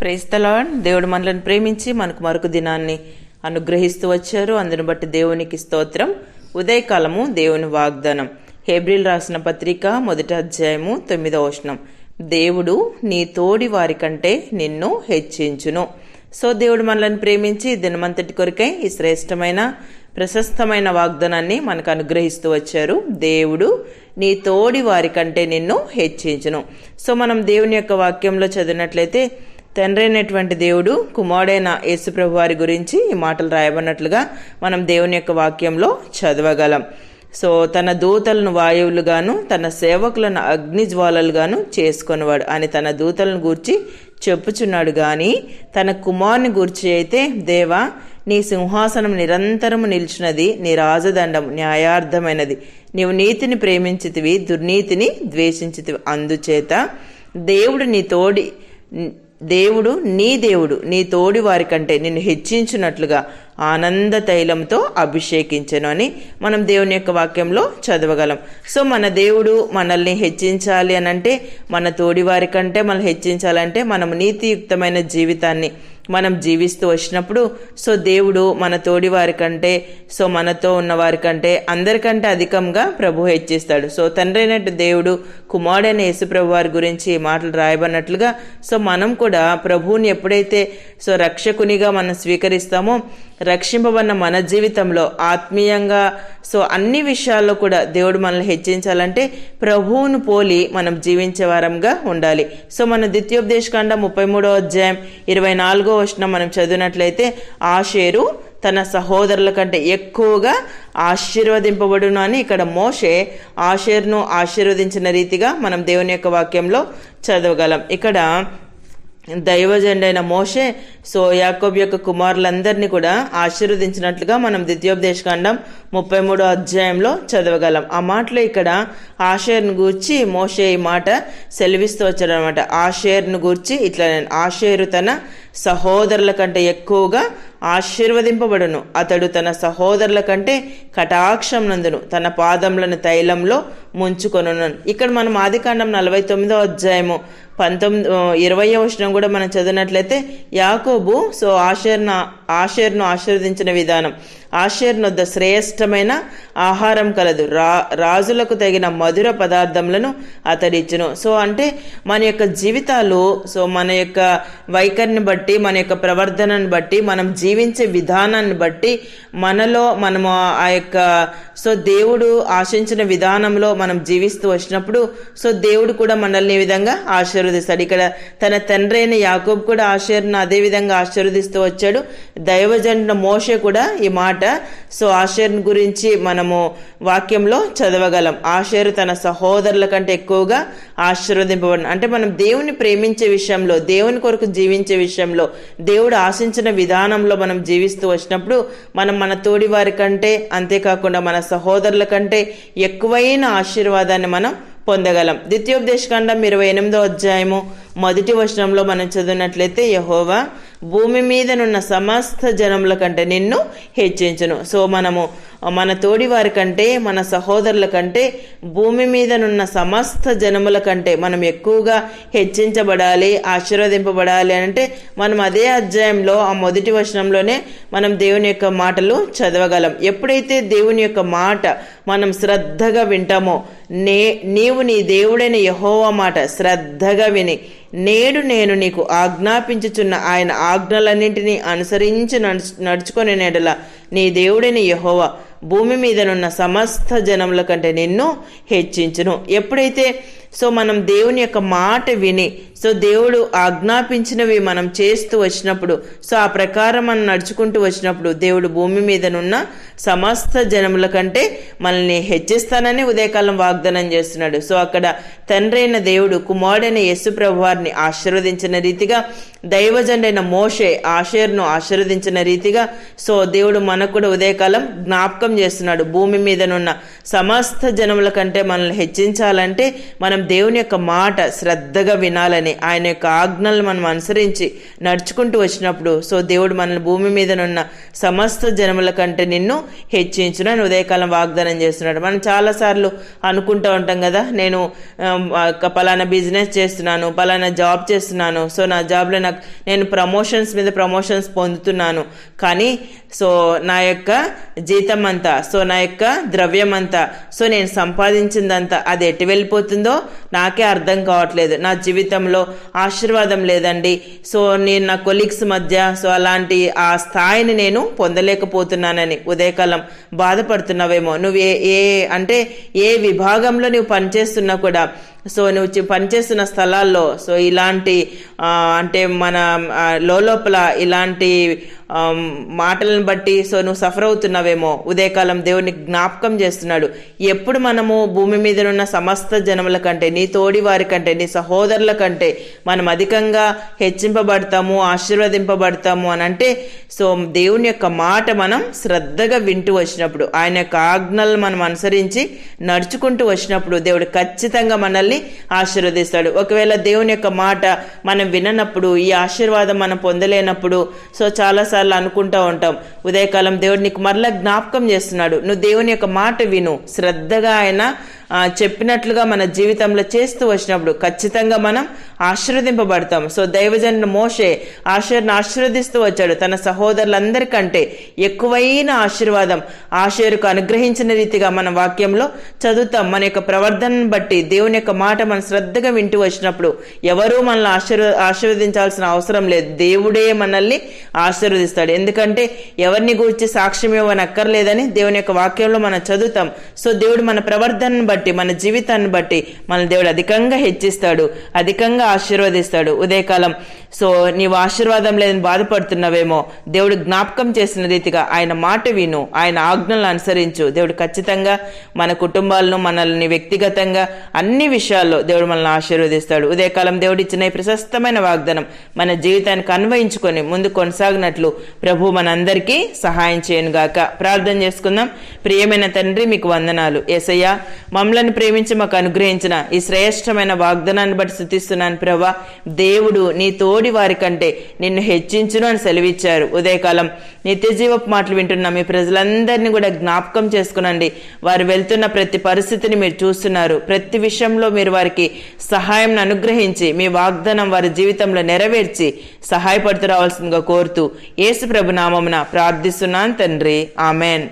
ప్రేస్తలాన్ దేవుడు మనలను ప్రేమించి మనకు మరొక దినాన్ని అనుగ్రహిస్తూ వచ్చారు. అందును బట్టి దేవునికి స్తోత్రం. ఉదయకాలము దేవుని వాగ్దానం. హేబ్రిల్ రాసిన పత్రిక మొదటి అధ్యాయము తొమ్మిదవ వచనం. దేవుడు నీ తోడి వారి కంటే నిన్ను హెచ్చించును. సో దేవుడు మనల్ని ప్రేమించి దినమంతటి కొరకై ఈ శ్రేష్టమైన ప్రశస్తమైన వాగ్దానాన్ని మనకు అనుగ్రహిస్తూ వచ్చారు. దేవుడు నీ తోడి వారి కంటే నిన్ను హెచ్చించును. సో మనం దేవుని యొక్క వాక్యంలో చదివినట్లయితే తండ్రైనటువంటి దేవుడు కుమారుడైన యేసుప్రభు వారి గురించి ఈ మాటలు రాయబడినట్లుగా మనం దేవుని యొక్క వాక్యంలో చదవగలం. సో తన దూతలను వాయువులుగాను తన సేవకులను అగ్ని జ్వాలలుగాను చేసుకునేవాడు. అని తన దూతలను గూర్చి చెప్పుచున్నాడు కానీ తన కుమారుని గూర్చి అయితే దేవా నీ సింహాసనం నిరంతరము నిలిచినది నీ రాజదండం న్యాయార్థమైనది. నీవు నీతిని ప్రేమించితివి దుర్నీతిని ద్వేషించితివి. అందుచేత దేవుడు నీ తోడి దేవుడు నీ దేవుడు నీ తోడి వారి కంటే నిన్ను హెచ్చించినట్లుగా ఆనంద తైలంతో అభిషేకించను అని మనం దేవుని యొక్క వాక్యంలో చదవగలం. సో మన దేవుడు మనల్ని హెచ్చించాలి అని అంటే మన తోడి వారి కంటే మనల్ని హెచ్చించాలంటే మనం నీతియుక్తమైన జీవితాన్ని మనం జీవిస్తూ వచ్చినప్పుడు సో దేవుడు మన తోడి వారి కంటే సో మనతో ఉన్న వారి కంటే అందరికంటే అధికంగా ప్రభు హెచ్చిస్తాడు. సో తండ్రి అయినట్టు దేవుడు కుమారుడైన యేసుప్రభు వారి గురించి మాటలు రాయబడినట్లుగా సో మనం కూడా ప్రభువుని ఎప్పుడైతే సో రక్షకునిగా మనం స్వీకరిస్తామో రక్షింపబడిన మన జీవితంలో ఆత్మీయంగా. సో అన్ని విషయాల్లో కూడా దేవుడు మనల్ని హెచ్చించాలంటే ప్రభువును పోలి మనం జీవించే వారంగా ఉండాలి. సో మన ద్వితీయోపదేశకాండ ముప్పై మూడో అధ్యాయం ఇరవై నాలుగో వచ్చిన మనం చదివినట్లయితే ఆషేరు తన సహోదరుల కంటే ఎక్కువగా ఆశీర్వదింపబడును అని ఇక్కడ మోషే ఆషేర్ను ఆశీర్వదించిన రీతిగా మనం దేవుని యొక్క వాక్యంలో చదవగలం. ఇక్కడ దైవజండైన మోషే సో యాకోబ్ యొక్క కుమారులందరినీ కూడా ఆశీర్వదించినట్లుగా మనం ద్వితీయోపదేశకాండం ముప్పై మూడో అధ్యాయంలో చదవగలం. ఆ మాటలో ఇక్కడ ఆషేర్ను గూర్చి మోషే ఈ మాట సెలవిస్తూ వచ్చాడు అనమాట ఆషేర్ను గూర్చి ఇట్లా నేను ఆషేరు తన సహోదరుల కంటే ఎక్కువగా ఆశీర్వదింపబడును. అతడు తన సహోదరుల కంటే కటాక్షం నందును. తన పాదములను తైలంలో ముంచుకొను ఇక్కడ మనం ఆదికాండం నలభై తొమ్మిదో అధ్యాయము పంతొమ్మిది ఇరవయో వచనం కూడా మనం చదివినట్లయితే యాకోబు సో ఆషేర్ను ఆషేర్ను ఆశీర్వదించిన విధానం. ఆశీర్నొద్ద వద్ద శ్రేష్టమైన ఆహారం కలదు. రా రాజులకు తగిన మధుర పదార్థములను అతడిచ్చును. సో అంటే మన యొక్క జీవితాలు సో మన యొక్క వైఖరిని బట్టి మన యొక్క ప్రవర్తనను బట్టి మనం జీవించే విధానాన్ని బట్టి మనలో మనము ఆ యొక్క సో దేవుడు ఆశించిన విధానంలో మనం జీవిస్తూ వచ్చినప్పుడు సో దేవుడు కూడా మనల్ని ఈ విధంగా ఆశీర్వదిస్తాడు. ఇక్కడ తన తండ్రి అయిన యాకోబ్ కూడా ఆశీర్ను అదే విధంగా ఆశీర్వదిస్తూ వచ్చాడు. దైవజండ మోషే కూడా ఈ మాట సో ఆషేర్ని గురించి మనము వాక్యంలో చదవగలం. ఆషేరు తన సహోదరుల కంటే ఎక్కువగా ఆశీర్వదింపబడిన అంటే మనం దేవుని ప్రేమించే విషయంలో దేవుని కొరకు జీవించే విషయంలో దేవుడు ఆశించిన విధానంలో మనం జీవిస్తూ వచ్చినప్పుడు మనం మన తోడి వారి కంటే అంతేకాకుండా మన సహోదరుల కంటే ఎక్కువైన ఆశీర్వాదాన్ని మనం పొందగలం. ద్వితీయోపదేశకాండం ఇరవై ఎనిమిదో అధ్యాయము మొదటి వచనంలో మనం చదివినట్లయితే యహోవా భూమి మీదనున్న సమస్త జనముల కంటే నిన్ను హెచ్చించును. సో మనము మన తోడి వారి కంటే మన సహోదరుల కంటే భూమి మీదనున్న సమస్త జనముల కంటే మనం ఎక్కువగా హెచ్చించబడాలి ఆశీర్వదింపబడాలి అంటే మనం అదే అధ్యాయంలో ఆ మొదటి వచనంలోనే మనం దేవుని యొక్క మాటలు చదవగలం. ఎప్పుడైతే దేవుని యొక్క మాట మనం శ్రద్ధగా వింటామో నే నీవు నీ దేవుడైన యహోవా మాట శ్రద్ధగా విని నేడు నేను నీకు ఆజ్ఞాపించుచున్న ఆయన ఆజ్ఞలన్నింటినీ అనుసరించి నడుచుకునే నెడల నీ దేవుడైన యహోవ భూమి మీదనున్న సమస్త జనముల కంటే నిన్ను హెచ్చించును. ఎప్పుడైతే సో మనం దేవుని యొక్క మాట విని సో దేవుడు ఆజ్ఞాపించినవి మనం చేస్తూ వచ్చినప్పుడు సో ఆ ప్రకారం మనం నడుచుకుంటూ వచ్చినప్పుడు దేవుడు భూమి మీదనున్న సమస్త జనముల కంటే మనల్ని హెచ్చిస్తానని ఉదయకాలం వాగ్దానం చేస్తున్నాడు. సో అక్కడ తండ్రైన దేవుడు కుమారుడైన యేసుప్రభు వారిని ఆశీర్వదించిన రీతిగా దైవజండైన మోషే ఆశీర్ను ఆశీర్వదించిన రీతిగా సో దేవుడు మనకు కూడా ఉదయకాలం జ్ఞాపకం చేస్తున్నాడు. భూమి మీదనున్న సమస్త జనముల కంటే మనల్ని హెచ్చించాలంటే మనం మనం దేవుని యొక్క మాట శ్రద్ధగా వినాలని ఆయన యొక్క ఆజ్ఞలను మనం అనుసరించి నడుచుకుంటూ వచ్చినప్పుడు సో దేవుడు మనల్ని భూమి మీదనున్న సమస్త జనముల కంటే నిన్ను హెచ్చించును అని ఉదయకాలం వాగ్దానం చేస్తున్నాడు. మనం చాలాసార్లు అనుకుంటూ ఉంటాం కదా నేను పలానా బిజినెస్ చేస్తున్నాను పలానా జాబ్ చేస్తున్నాను సో నా జాబ్లో నాకు నేను ప్రమోషన్స్ మీద ప్రమోషన్స్ పొందుతున్నాను కానీ సో నా యొక్క జీతం అంతా సో నా యొక్క ద్రవ్యం అంతా సో నేను సంపాదించిందంతా అది ఎటు వెళ్ళిపోతుందో నాకే అర్థం కావట్లేదు. నా జీవితంలో ఆశీర్వాదం లేదండి. సో నేను నా కొలీగ్స్ మధ్య సో అలాంటి ఆ స్థాయిని నేను పొందలేకపోతున్నానని ఉదయకాలం బాధపడుతున్నావేమో. నువ్వు ఏ ఏ అంటే ఏ విభాగంలో నువ్వు పనిచేస్తున్నా కూడా సో నువ్వు చి- పనిచేస్తున్న స్థలాల్లో సో ఇలాంటి అంటే మన లోపల ఇలాంటి మాటలను బట్టి సో నువ్వు సఫర్ అవుతున్నావేమో. ఉదయకాలం దేవుని జ్ఞాపకం చేస్తున్నాడు. ఎప్పుడు మనము భూమి మీద ఉన్న సమస్త జనముల కంటే నీ తోడి వారి కంటే నీ సహోదరుల కంటే మనం అధికంగా హెచ్చింపబడతాము ఆశీర్వదింపబడతాము అని అంటే సో దేవుని యొక్క మాట మనం శ్రద్ధగా వింటూ వచ్చినప్పుడు ఆయన యొక్క ఆజ్ఞలను మనం అనుసరించి నడుచుకుంటూ వచ్చినప్పుడు దేవుడు ఖచ్చితంగా మనల్ని ఆశీర్వదిస్తాడు. ఒకవేళ దేవుని యొక్క మాట మనం విననప్పుడు ఈ ఆశీర్వాదం మనం పొందలేనప్పుడు సో చాలాసార్లు అనుకుంటూ ఉంటాం ఉదయకాలం దేవుడు నీకు మరలా జ్ఞాపకం చేస్తున్నాడు. నువ్వు దేవుని యొక్క మాట విను. శ్రద్ధగా ఆయన చెప్పినట్లుగా మన జీవితంలో చేస్తూ వచ్చినప్పుడు ఖచ్చితంగా మనం ఆశీర్వదింపబడతాం. సో దైవజనుడు మోషే ఆశీర్ని ఆశీర్వదిస్తూ వచ్చాడు. తన సహోదరులందరికంటే ఎక్కువైన ఆశీర్వాదం ఆశీర్కు అనుగ్రహించిన రీతిగా మన వాక్యంలో చదువుతాం. మన యొక్క ప్రవర్ధనను బట్టి దేవుని యొక్క మాట మనం శ్రద్ధగా వింటూ వచ్చినప్పుడు ఎవరూ మనల్ని ఆశీర్వ ఆశీర్వదించాల్సిన అవసరం లేదు. దేవుడే మనల్ని ఆశీర్వదిస్తాడు. ఎందుకంటే ఎవరిని గురించి సాక్ష్యం ఇవ్వనక్కర్లేదని దేవుని యొక్క వాక్యంలో మనం చదువుతాం. సో దేవుడు మన ప్రవర్ధనను బట్టి మన జీవితాన్ని బట్టి మన దేవుడు అధికంగా హెచ్చిస్తాడు అధికంగా ఆశీర్వదిస్తాడు ఉదయకాలం. సో నీవు ఆశీర్వాదం లేదని బాధపడుతున్నావేమో దేవుడు జ్ఞాపకం చేసిన రీతిగా ఆయన మాట విను ఆయన ఆజ్ఞలను అనుసరించు. దేవుడు ఖచ్చితంగా మన కుటుంబాలను మనల్ని వ్యక్తిగతంగా అన్ని విషయాల్లో దేవుడు మనల్ని ఆశీర్వదిస్తాడు. ఉదయకాలం దేవుడు ఇచ్చిన ఈ ప్రశస్తమైన వాగ్దానం మన జీవితానికి అన్వయించుకొని ముందు కొనసాగినట్లు ప్రభు మనందరికీ సహాయం చేయను గాక ప్రార్థన చేసుకుందాం. ప్రియమైన తండ్రి మీకు వందనాలు. ఏసయ్య మమ్మల్ని ప్రేమించి మాకు అనుగ్రహించిన ఈ శ్రేష్టమైన వాగ్దానాన్ని బట్టి స్థుతిస్తున్నాను ప్రభా. దేవుడు నీ తోడి వారి కంటే నిన్ను హెచ్చించును అని సెలవిచ్చారు. ఉదయకాలం నిత్యజీవపు మాటలు వింటున్న. మీ ప్రజలందరినీ కూడా జ్ఞాపకం చేసుకునండి. వారు వెళ్తున్న ప్రతి పరిస్థితిని మీరు చూస్తున్నారు. ప్రతి విషయంలో మీరు వారికి సహాయం అనుగ్రహించి మీ వాగ్దానం వారి జీవితంలో నెరవేర్చి సహాయపడుతూ రావాల్సిందిగా కోరుతూ యేసు ప్రభు నామమున ప్రార్థిస్తున్నాను తండ్రి. ఆమెన్.